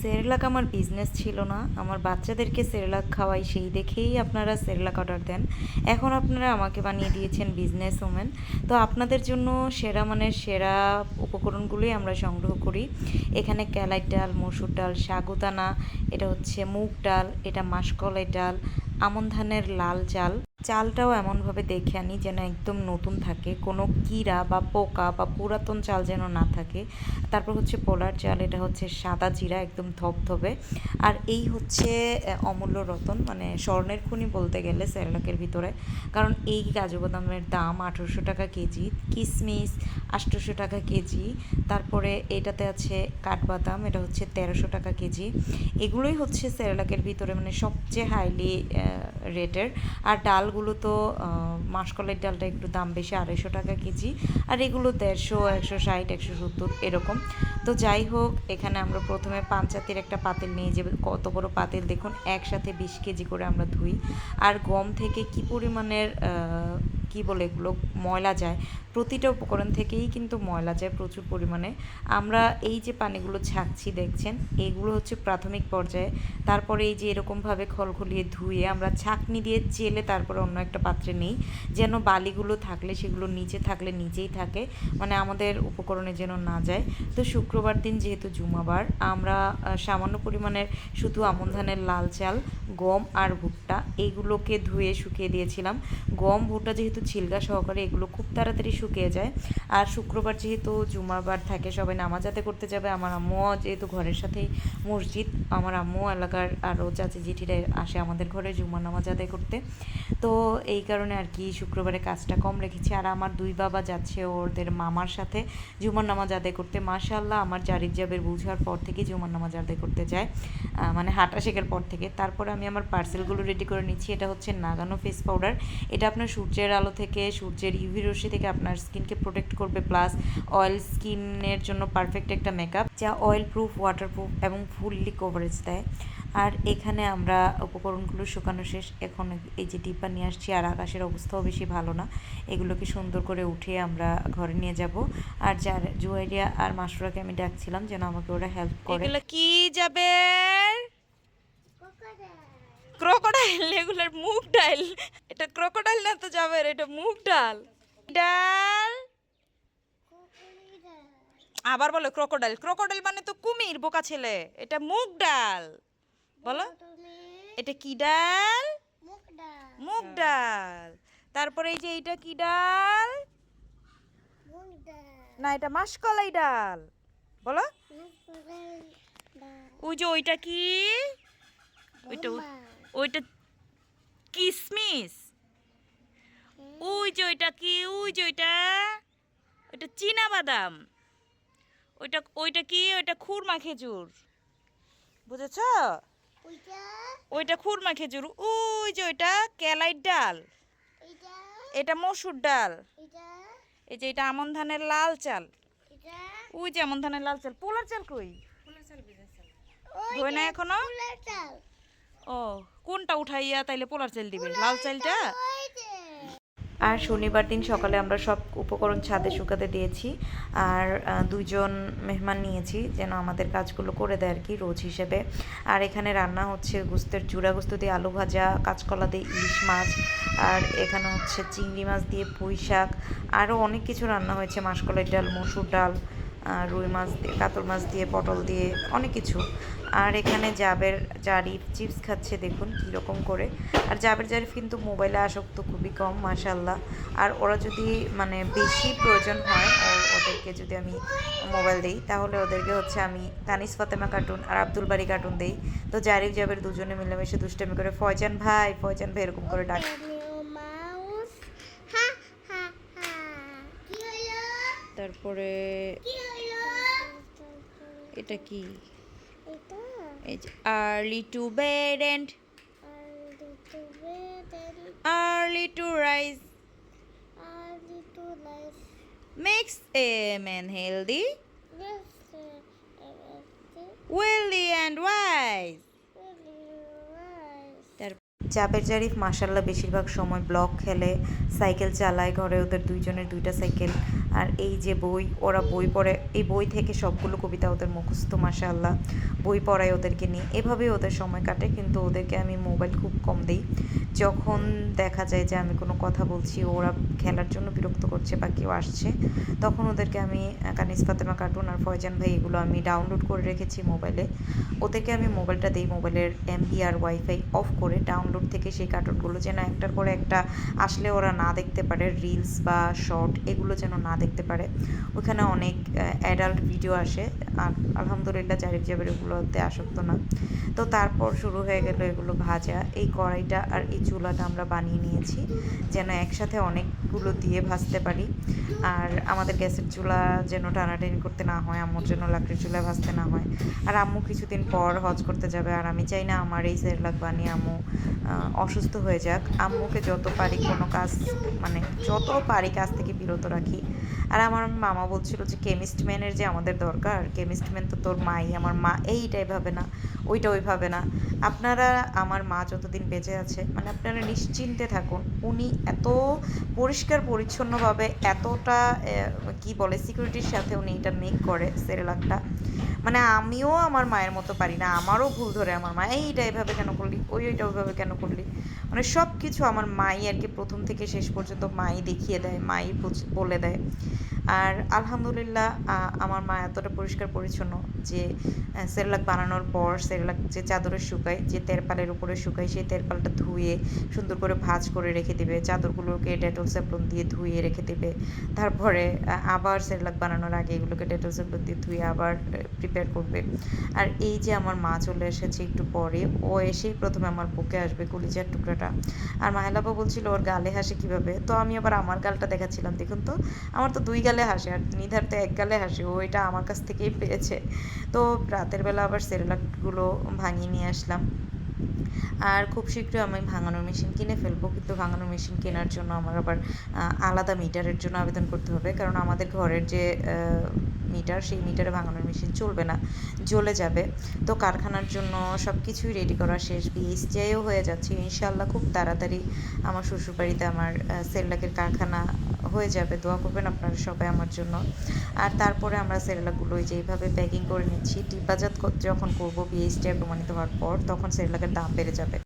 Cerelac আমার business ছিল না। আমার বাচ্চাদেরকে সেরেলাক খাওয়াই, সেই দেখেই আপনারা সেরেলাক অর্ডার দেন। এখন আপনারা আমাকে বানিয়ে দিয়েছেন বিজনেস ওমেন তো আপনাদের জন্য সেরা মানে সেরা উপকরণগুলোই আমরা সংগ্রহ করি। এখানে ক্যালাই ডাল, মসুর ডাল সাগুদানা এটা হচ্ছে মুগ ডাল, এটা মাসকলাই ডাল আমন ধানের লাল চাল। চালটাও এমনভাবে দেখে আনি যেন একদম নতুন থাকে। কোনো কীরা বা পোকা বা পুরাতন চাল যেন না থাকে। তারপর হচ্ছে পোলার চাল, এটা হচ্ছে সাদা জিরা, একদম ধবধবে। আর এই হচ্ছে অমূল্য রতন মানে স্বর্ণের খুনি বলতে গেলে সেরেলাকের ভিতরে। কারণ এই কাজু বাদামের দাম আঠেরোশো টাকা কেজি। কিশমিশ আটশোশো টাকা কেজি। তারপরে এটাতে আছে কাঠবাদাম এটা হচ্ছে তেরোশো টাকা কেজি। এগুলোই হচ্ছে সেরেলাকের ভিতরে মানে সবচেয়ে হাইলি রেটের আর ডালগুলো তো আহ, মাসকলাইয়ের ডালটা একটু দাম বেশি আড়াইশো টাকা কেজি। আর এগুলো দেড়শো একশো ষাট একশো সত্তর এরকম। তো যাই হোক এখানে আমরা প্রথমে পাঞ্চাতির একটা পাতিল নিয়ে যে কত বড় পাতিল দেখুন একসাথে বিশ কেজি করে আমরা ধুই। আর গম থেকে কি পরিমাণের কি বলে এগুলো, ময়লা যায়। প্রতিটা উপকরণ থেকেই কিন্তু ময়লা যায় প্রচুর পরিমাণে। আমরা এই যে পানিগুলো ছাঁকছি, দেখছেন? এগুলো হচ্ছে প্রাথমিক পর্যায়ে। তারপরে এই যে এরকমভাবে খলখলিয়ে ধুয়ে আমরা ছাঁকনি দিয়ে চেলে তারপরে অন্য একটা পাত্রে নিই। যেন বালিগুলো থাকলে, সেগুলো নিচে থাকলে নিচেই থাকে। মানে আমাদের উপকরণে যেন না যায়। তো শুক্রবার দিন যেহেতু জুমাবার, আমরা সামান্য পরিমাণের শুধু আমন ধানের লাল চাল, গম আর ভুট্টা এইগুলোকে ধুয়ে শুকিয়ে দিয়েছিলাম। গম, ভুট্টা যেহেতু ছিলগা সহকারে এগুলো খুব তাড়াতাড়ি শুকিয়ে যায়। আর শুক্রবার যেহেতু জুমাবার থাকে, সবাই নামাজ আদায় করতে যাবে। আমার আম্মুও যেহেতু ঘরের সাথেই মসজিদ, আমার আম্মু, এলাকার আরও চাচি জিঠিরা আসে আমাদের ঘরে জুমার নামাজ আদায় করতে। তো এই কারণে আর কি শুক্রবারে কাজটা কম রেখেছি। আর আমার দুই বাবা যাচ্ছে ওদের মামার সাথে জুমার নামাজ আদায় করতে। মাশাল্লাহ আমার জারির জাবের বুঝার পর থেকে জুমার নামাজ আদায় করতে যায়। মানে হাঁটা শেখার পর থেকে। তারপরে আমি আমার পার্সেলগুলো রেডি করে নিচ্ছি। এটা হচ্ছে নাগানো ফেস পাউডার এটা আপনার সূর্যের আলো থেকে সূর্যের ইউভি রশ্মি থেকে আপনার স্কিনকে প্রোটেক্ট করবে প্লাস অয়েল স্কিনের জন্য পারফেক্ট একটা মেকআপ যা অয়েল প্রুফ ওয়াটার প্রুফ এবং ফুললি কভারেজ দেয়। আর এখানে আমরা উপকরণগুলো শুকানো শেষ এখন এই যে ডিব্বা নিয়ে আসছি আর আকাশের অবস্থাও বেশি ভালো না। এগুলোকে সুন্দর করে উঠিয়ে আমরা ঘরে নিয়ে যাব। আর যার জুয়েরিয়া আর মাসুরাকে আমি ডাকছিলাম যেন আমাকে ওরা হেল্প করে। এগুলো কি যাবে? ক্রোকোডাইল এগুলোর মুগ ডাল এটা ক্রোকোডাইল না তো যাবে এটা মুগ ডাল ডাল আবার বলো ক্রোকোডাইল ক্রোকোডাইল মানে তো কুমির বোকা ছেলে। এটা মুগ ডাল বলো। এটা কি ডাল? মুগ ডাল তারপরে এই যে এইটা কি ডাল? না এটা মাসকলাই ডাল। বলো। ওই যে ওইটা কি? ওইটা ওইটা কিসমিস। ওই যে ওইটা কি ওই যে ওইটা ওইটা চীনা বাদাম ওইটা ওইটা কি ওইটা খুরমা খেজুর। বুঝেছ? ওইটা? খুরমা খেজুর। ওই যে ওইটা কেলাই ডাল। এটা মসুর ডাল। এই যে এটা আমন ধানের লাল চাল। ওই যে আমন ধানের লাল চাল। পোলার চাল কই? ধোয় না এখনও? কোনটা উঠাইয়া তাইলে পোলার চাল দিবে লাল চালটা আর শনিবার দিন সকালে আমরা সব উপকরণ ছাদে শুকাতে দিয়েছি। আর আহ, দুইজন মেহমান নিয়েছি যেন আমাদের কাজগুলো করে দেয় আর কি রোজ হিসেবে। আর এখানে রান্না হচ্ছে গুস্তের চূড়া গুস্ত দিয়ে আলু ভাজা কাঁচকলা দিয়ে ইলিশ মাছ আর এখানে হচ্ছে চিংড়ি মাছ দিয়ে পুঁই শাক আরও অনেক কিছু রান্না হয়েছে মাসকলাই ডাল মসুর ডাল রুই মাছ দিয়ে কাতল মাছ দিয়ে পটল দিয়ে অনেক কিছু। আর এখানে জাবের জারিফ চিপস খাচ্ছে দেখুন কীরকম করে। আর জাবের জারিফ কিন্তু মোবাইলে আসক্ত খুবই কম মাশাল্লাহ আর ওরা যদি মানে বেশি প্রয়োজন হয় ওদেরকে যদি আমি মোবাইল দিই তাহলে ওদেরকে হচ্ছে আমি তানিস ফাতেমা কার্টুন আর আব্দুল বাড়ি কার্টুন দিই। তো জারিফ জাবের দুজনে মিলেমিশে দুষ্টামি করে ফয়জান ভাই ফয়জান ভাই এরকম করে ডাকে। তারপরে এটা কি এই যে early to bed and early to rise makes a man healthy wealthy and wise Jaber Zarif মাসাল্লাহ বেশিরভাগ সময় ব্লক খেলে, সাইকেল চালায় ঘরে, ওদের দুইজনের দুইটা সাইকেল। আর এই যে বই, ওরা বই পড়ে, এই বই থেকে সবগুলো কবিতা ওদের মুখস্থ মাসাল্লাহ বই পড়ায় ওদেরকে নিয়ে। এভাবেই ওদের সময় কাটে, কিন্তু ওদেরকে আমি মোবাইল খুব কম দিই। যখন দেখা যায় যে আমি কোনো কথা বলছি, ওরা খেলার জন্য বিরক্ত করছে বা কেউ আসছে, তখন ওদেরকে আমি কানিস ফাতেমা কার্টুন আর ফয়জান ভাই, এগুলো আমি ডাউনলোড করে রেখেছি মোবাইলে। ওদেরকে আমি মোবাইলটা দিই, মোবাইলের এমবি আর ওয়াইফাই অফ করে, ডাউনলোড থেকে সেই কার্টুনগুলো যেন একটার পরে একটা আসলে ওরা না দেখতে পারে রিলস বা শর্ট এগুলো যেন না দেখতে পারে। ওখানে অনেক অ্যাডাল্ট ভিডিও আসে। আর আলহামদুলিল্লাহ জারিফ জাবের এগুলোতে আসক্ত না। তো তারপর শুরু হয়ে গেল এগুলো ভাজা। এই কড়াইটা আর এই চুলাটা আমরা বানিয়ে নিয়েছি। যেন একসাথে অনেকগুলো দিয়ে ভাজতে পারি। আর আমাদের গ্যাসের চুলা যেন টানাটানি করতে না হয়, আম্মুর জন্য লাকড়ির চুলা ভাজতে না হয়। আর আম্মু কিছুদিন পর হজ করতে যাবে, আর আমি চাই না আমার এই সেরলাক বানিয়ে আম্মু অসুস্থ হয়ে যাক। আম্মুকে যত পারি কোনো কাজ মানে যত পারি কাজ থেকে বিরত রাখি আর আমার মামা বলছিল যে কেমিস্ট ম্যানের যে আমাদের দরকার কেমিস্ট ম্যান তো তোর মাই, আমার মা এইটা এভাবে না, ওইটা ওইভাবে না। আপনারা, আমার মা যতদিন বেঁচে আছে মানে আপনারা নিশ্চিন্তে থাকুন, উনি এত পরিষ্কার পরিচ্ছন্নভাবে এতটা কি বলে সিকিউরিটির সাথে উনি এটা মেক করে, সেরেলাকটা। মানে আমিও আমার মায়ের মতো পারি না, আমারও ভুল ধরে আমার মা এইটা এভাবে কেন করলি, ওই ওইটা ওইভাবে কেন করলি? মানে সব কিছু আমার মাই আর কি প্রথম থেকে শেষ পর্যন্ত মাই দেখিয়ে দেয়, মাই বলে দেয়। আর আলহামদুলিল্লাহ আমার মা এতটা পরিষ্কার পরিচ্ছন্ন যে সেরেলাক বানানোর পর সেরেলাক যে চাদরে শুকায়, যে তেরপালের উপরে শুকায়, সেই তেরপালটা ধুয়ে সুন্দর করে ভাঁজ করে রেখে দেবে। চাদরগুলোকে ডেটল স্যাপলন দিয়ে ধুয়ে রেখে দেবে। তারপরে আবার সেরেলাক বানানোর আগে এগুলোকে ডেটল স্যাপলন দিয়ে ধুয়ে আবার প্রিপেয়ার করবে। আর এই যে আমার মা চলে এসেছে একটু পরে, ও এসেই প্রথমে আমার বুকে আসবে কলিজার টুকরাটা। আর মাহেলাপা বলছিল, ওর গালে হাসে কীভাবে? তো আমি আবার আমার গালটা দেখাচ্ছিলাম। দেখুন তো, আমার তো দুই গালে হাসে আর নিধার তো এক গালে হাসে, ও এটা আমার কাছ থেকেই পেয়েছে। তো রাতের বেলা আবার সেরেলাকগুলো ভাঙিয়ে নিয়ে আসলাম। আর খুব শীঘ্রই আমি ভাঙানোর মেশিন কিনে ফেলব। কিন্তু ভাঙানোর মেশিন কেনার জন্য আমার আবার আলাদা মিটারের জন্য আবেদন করতে হবে। কারণ আমাদের ঘরের যে মিটার সেই মিটারে ভাঙানোর মেশিন চলবে না, জ্বলে যাবে। তো কারখানার জন্য সব কিছুই রেডি করা শেষ। বিএসটিআইও হয়ে যাচ্ছে। ইনশাল্লাহ খুব তাড়াতাড়ি আমার শ্বশুরবাড়িতে আমার সেরলাকের কারখানা হয়ে যাবে। দোয়া করবেন আপনারা সবাই আমার জন্য। আর তারপরে আমরা সেরেলাকগুলো ওই যে এইভাবে প্যাকিং করে নিচ্ছি ডিব্বাজাত যখন করব বিএসটিআই প্রমাণিত হওয়ার পর, তখন সেরেলাকের দাম বেড়ে যাবে।